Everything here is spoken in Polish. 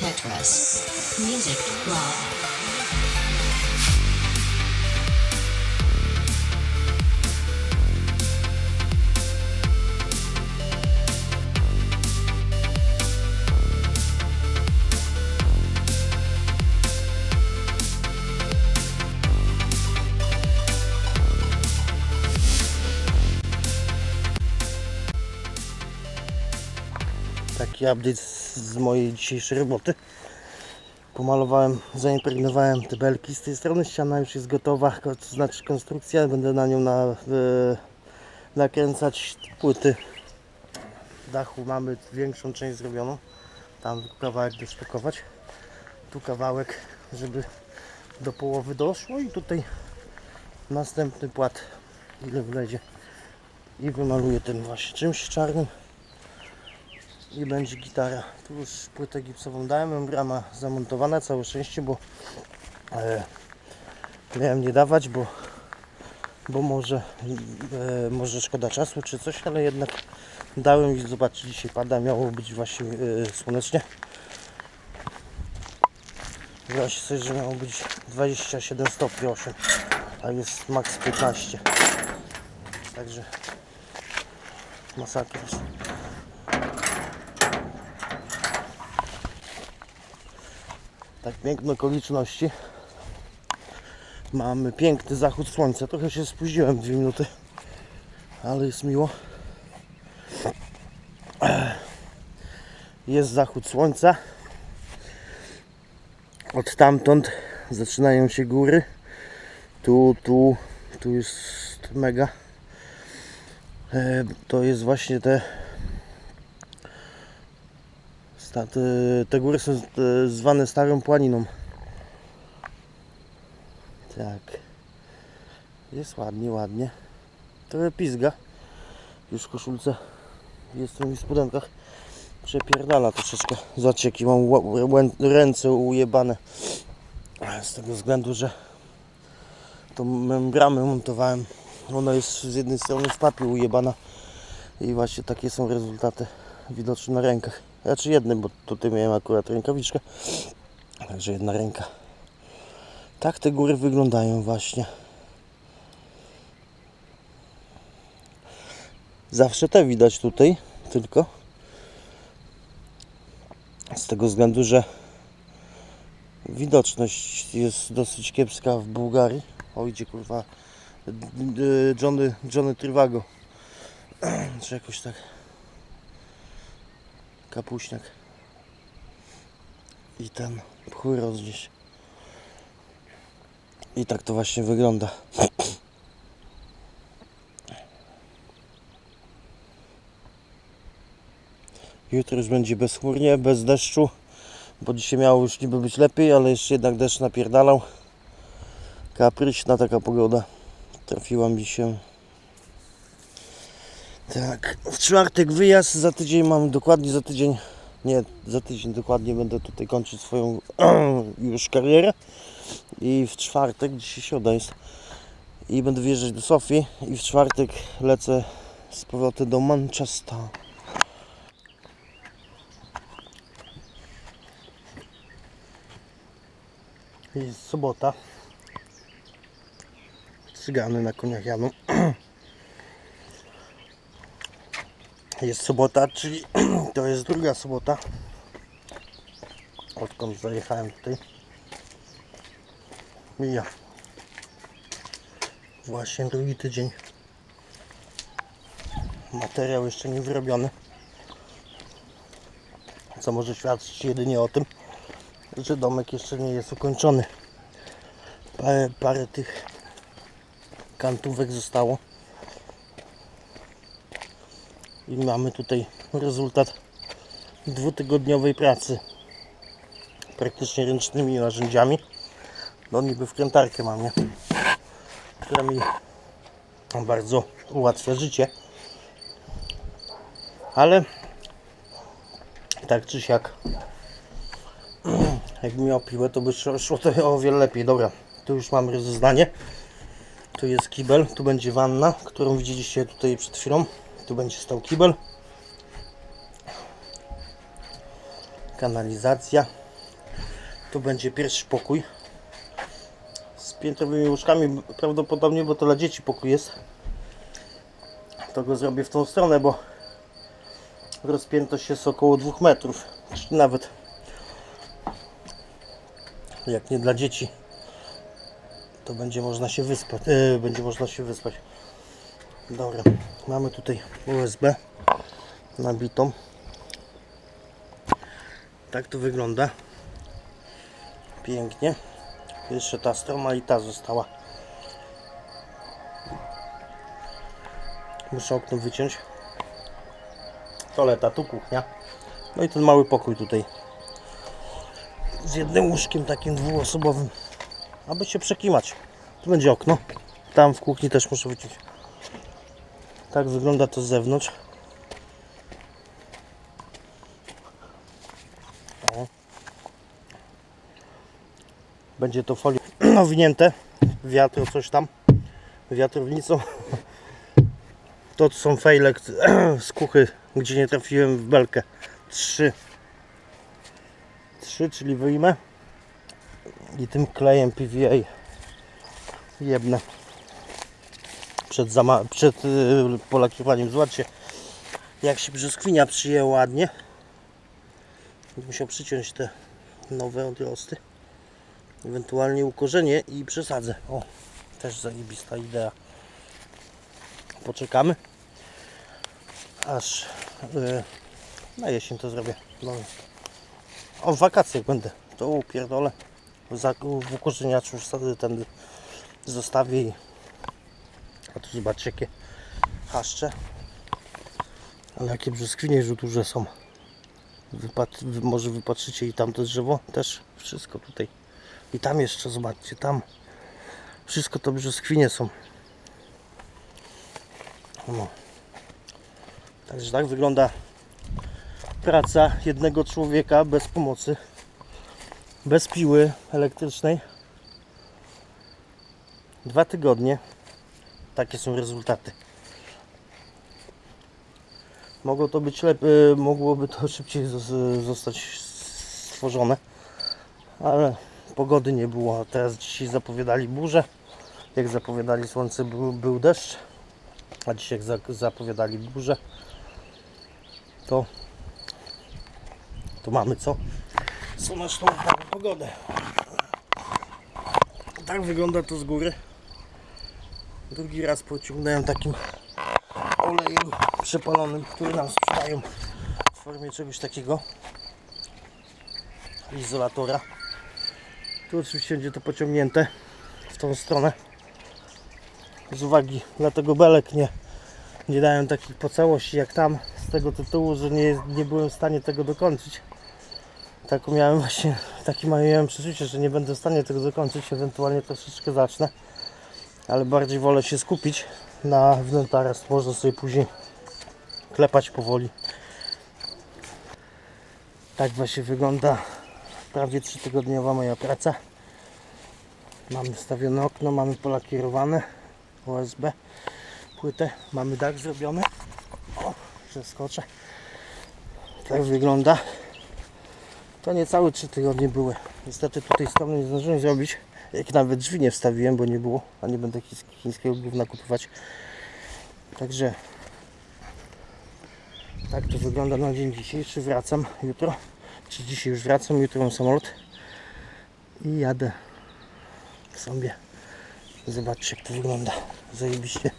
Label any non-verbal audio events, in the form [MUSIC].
Tetris. Music Love. Taki update z mojej dzisiejszej roboty. Pomalowałem, zaimpregnowałem te belki z tej strony, ściana już jest gotowa, to znaczy konstrukcja, będę na nią na, e, nakręcać płyty. Dachu, mamy większą część zrobioną, tam kawałek dosztukować, tu kawałek, żeby do połowy doszło i tutaj następny płat, ile wlezie. I wymaluję ten właśnie czymś czarnym i będzie gitara. Tu już płytę gipsową dałem, membrana zamontowana, całe szczęście, bo e, miałem nie dawać, bo, bo może, e, może szkoda czasu czy coś, ale jednak dałem i zobaczcie, dzisiaj pada, miało być właśnie e, słonecznie. Wyobraźcie sobie, że miało być 27 stopni 8, a jest max 15. Także masakra. Tak piękne okoliczności. Mamy piękny zachód słońca. Trochę się spóźniłem dwie minuty, ale jest miło. Jest zachód słońca. Od tamtąd zaczynają się góry. Tu, tu, tu jest mega. E, To jest właśnie te te, góry są e, zwane Starą Płaniną. Tak. Jest ładnie, ładnie. Trochę pizga. Już w koszulce jestem w spodenkach. Przepierdala troszeczkę. Zobaczcie jakie mam ręce ujebane. Z tego względu, że tą membramę montowałem. Ona jest z jednej strony w papier ujebana. I właśnie takie są rezultaty widoczne na rękach. Znaczy jednym, bo tutaj miałem akurat rękawiczkę. Także jedna ręka. Tak te góry wyglądają właśnie. Zawsze te widać tutaj, tylko z tego względu, że widoczność jest dosyć kiepska w Bułgarii. O idzie kurwa Johnny, Johnny Trivago. [CLEARS THROAT] Czy jakoś tak. Kapuśniak. I ten chuj rozgdzieś. I tak to właśnie wygląda. Jutro już będzie bezchmurnie, bez deszczu, bo dzisiaj miało już niby być lepiej, ale jeszcze jednak deszcz napierdalał. Kapryśna taka pogoda. Trafiła mi się. Tak, w czwartek wyjazd, za tydzień mam dokładnie za tydzień, nie, za tydzień dokładnie będę tutaj kończyć swoją [CLEARS THROAT] już karierę i w czwartek, dzisiaj środa jest i będę wjeżdżać do Sofii i w czwartek lecę z powrotem do Manchester. Jest sobota. Cygany na koniach jadą. [CLEARS THROAT] Jest sobota, czyli [CLEARS THROAT] to jest druga sobota. Odkąd zajechałem tutaj. Mija. Właśnie drugi tydzień. Materiał jeszcze nie wyrobiony. Co może świadczyć jedynie o tym, że domek jeszcze nie jest ukończony. Parę, parę tych kantówek zostało. I mamy tutaj rezultat dwutygodniowej pracy. Praktycznie ręcznymi narzędziami. No niby wkrętarkę mam, nie? Która mi bardzo ułatwia życie. Ale tak czy siak [CLEARS THROAT] jakbym miał piłę, to by szło to o wiele lepiej. Dobra, tu już mamy rozeznanie. Tu jest kibel, tu będzie wanna, którą widzieliście tutaj przed chwilą. Tu będzie stał kibel. Kanalizacja. Tu będzie pierwszy pokój. Z piętrowymi łóżkami prawdopodobnie, bo to dla dzieci pokój jest. To go zrobię w tą stronę, bo rozpiętość jest około 2 metrów. Czy nawet jak nie dla dzieci, to będzie można się wyspać. e, będzie można się wyspać. Dobra, mamy tutaj USB nabitą. Tak to wygląda. Pięknie. Jeszcze ta strona i ta została. Muszę okno wyciąć. Toaleta, tu kuchnia. No i ten mały pokój tutaj. Z jednym łóżkiem takim dwuosobowym. Aby się przekimać. Tu będzie okno. Tam w kuchni też muszę wyciąć. Tak wygląda to z zewnątrz. Będzie to folią [CLEARS THROAT] owinięte. Wiatro coś tam. Wiatrownicą. [LAUGHS] To są fejle [CLEARS THROAT] z kuchy, gdzie nie trafiłem w belkę. Trzy. Trzy, czyli wyjmę. I tym klejem PVA jebnę przed, przed yy, polakierowaniem. Zobaczcie, jak się brzoskwinia przyjęła ładnie. Będę Musiał przyciąć te nowe odrosty. Ewentualnie ukorzenię i przesadzę. O, też zajebista idea. Poczekamy. Aż yy, na jesień to zrobię. No. O, w wakacjach będę. To upierdolę. W ukorzeniaczu sobie ten zostawię i a tu zobaczcie jakie haszcze. Ale jakie brzoskwinie już duże są. Wypat, wy, może wypatrzycie i tamto drzewo też. Wszystko tutaj. I tam jeszcze zobaczcie, tam. Wszystko to brzoskwinie są. No. Także tak wygląda praca jednego człowieka bez pomocy. Bez piły elektrycznej. Dwa tygodnie. Takie są rezultaty. Mogło to być lepiej, mogłoby to [LAUGHS] szybciej zos- zostać stworzone, ale pogody nie było. Teraz dzisiaj zapowiadali burzę. Jak zapowiadali słońce, był, był deszcz, a dzisiaj jak za- zapowiadali burzę, to, to mamy co? Słoneczną pogodę. Tak wygląda to z góry. Drugi raz pociągnąłem takim olejem przepalonym, który nam sprzedają w formie czegoś takiego. Izolatora. Tu oczywiście będzie to pociągnięte w tą stronę. Z uwagi na tego belek nie, nie dałem takich po całości jak tam z tego tytułu, że nie, nie byłem w stanie tego dokończyć. Tak miałem właśnie, taki miałem przeczucie, że nie będę w stanie tego dokończyć, ewentualnie troszeczkę zacznę ale bardziej wolę się skupić na wnętarstwie. Można sobie później klepać powoli. Tak właśnie wygląda prawie 3-tygodniowa moja praca. Mamy wstawione okno, mamy polakierowane USB, płytę, mamy dach zrobiony. O, przeskoczę. Tak wygląda. To niecałe 3 tygodnie były. Niestety tutaj strony nie zdążyłem zrobić. Jak nawet drzwi nie wstawiłem, bo nie było, a nie będę chińs- chińskiego gówna kupować. Także tak to wygląda na dzień dzisiejszy. Wracam jutro. Czy dzisiaj już wracam, jutro mam samolot. I jadę sobie. Zobaczcie jak to wygląda. Zajebiście.